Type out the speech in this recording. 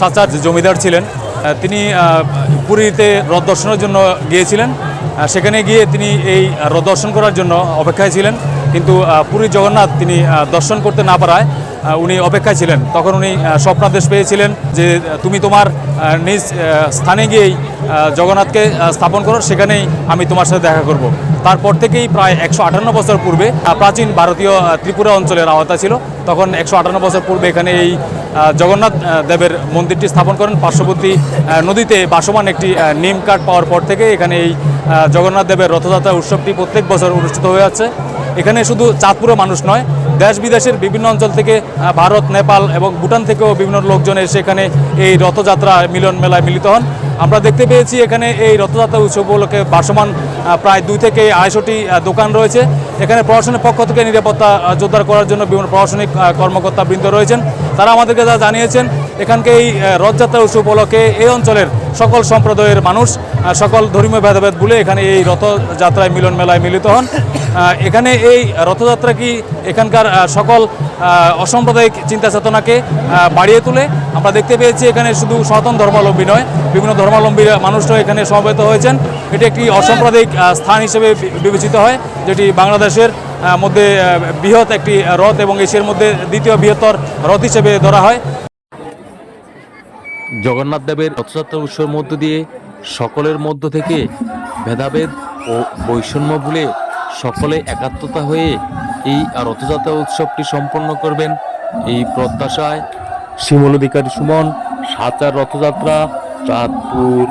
সাচার যে জমিদার ছিলেন তিনি পুরীতে রথ দর্শনের জন্য গিয়েছিলেন। সেখানে গিয়ে তিনি এই রথ দর্শন করার জন্য অপেক্ষায় ছিলেন। কিন্তু পুরীর জগন্নাথ তিনি দর্শন করতে না পারায় উনি অপেক্ষায় ছিলেন। তখন উনি স্বপ্নাদেশ পেয়েছিলেন যে তুমি তোমার নিজ স্থানে গিয়েই জগন্নাথকে স্থাপন করো, সেখানেই আমি তোমার সাথে দেখা করব। তারপর থেকেই প্রায় একশো আটান্ন বছর পূর্বে প্রাচীন ভারতীয় ত্রিপুরা অঞ্চলের আওতা ছিল। তখন একশো আটান্ন বছর পূর্বে এখানে এই জগন্নাথ দেবের মন্দিরটি স্থাপন করেন। পার্শ্ববর্তী নদীতে বাসমান একটি নিম কাঠ পাওয়ার পর থেকে এখানে এই জগন্নাথ দেবের রথযাত্রা উৎসবটি প্রত্যেক বছর অনুষ্ঠিত হয়ে যাচ্ছে এখানে শুধু চাঁদপুরের মানুষ নয় দেশ বিদেশের বিভিন্ন অঞ্চল থেকে ভারত নেপাল এবং ভুটান থেকেও বিভিন্ন লোকজন এসে এখানে এই রথযাত্রা মিলন মেলায় মিলিত হন। আমরা দেখতে পেয়েছি এখানে এই রথযাত্রা উৎসব উপলক্ষে ভাসমান প্রায় দুই থেকে আড়াইশোটি দোকান রয়েছে। এখানে প্রশাসনের পক্ষ থেকে নিরাপত্তা জোরদার করার জন্য বিভিন্ন প্রশাসনিক আহ, কর্মকর্তা বৃন্দ রয়েছেন। তারা আমাদেরকে যা জানিয়েছেন এখানকে এই রথযাত্রা উৎসব উপলক্ষে এই অঞ্চলের সকল সম্প্রদায়ের মানুষ সকল ধর্মীয় ভেদাভেদ ভুলে এখানে এই রথযাত্রায় মিলন মেলায় মিলিত হন। এখানে এই রথযাত্রা কি এখানকার সকল অসাম্প্রদায়িক চিন্তা চেতনাকে বাড়িয়ে তোলে? আমরা দেখতে পেয়েছি এখানে শুধু সনাতন ধর্মাবলম্বী নয়, বিভিন্ন ধর্মাবলম্বী মানুষরা এখানে সমবেত হয়েছেন। এটি একটি অসাম্প্রদায়িক স্থান হিসেবে বিবেচিত হয়, যেটি বাংলাদেশের মধ্যে বৃহৎ একটি রথ এবং এশিয়ার মধ্যে দ্বিতীয় বৃহত্তর রথ হিসেবে ধরা হয়। জগন্নাথ দেবের রথযাত্রা উৎসবের মধ্য দিয়ে সকলের মধ্য থেকে ভেদাভেদ ও বৈষম্য ভুলে সকলে একাত্মতা হয়ে এই রথযাত্রা উৎসবটি সম্পন্ন করবেন। এই প্রত্যাশায় শিমল অধিকারী সুমন সাঁচার রথযাত্রা চাঁদপুর।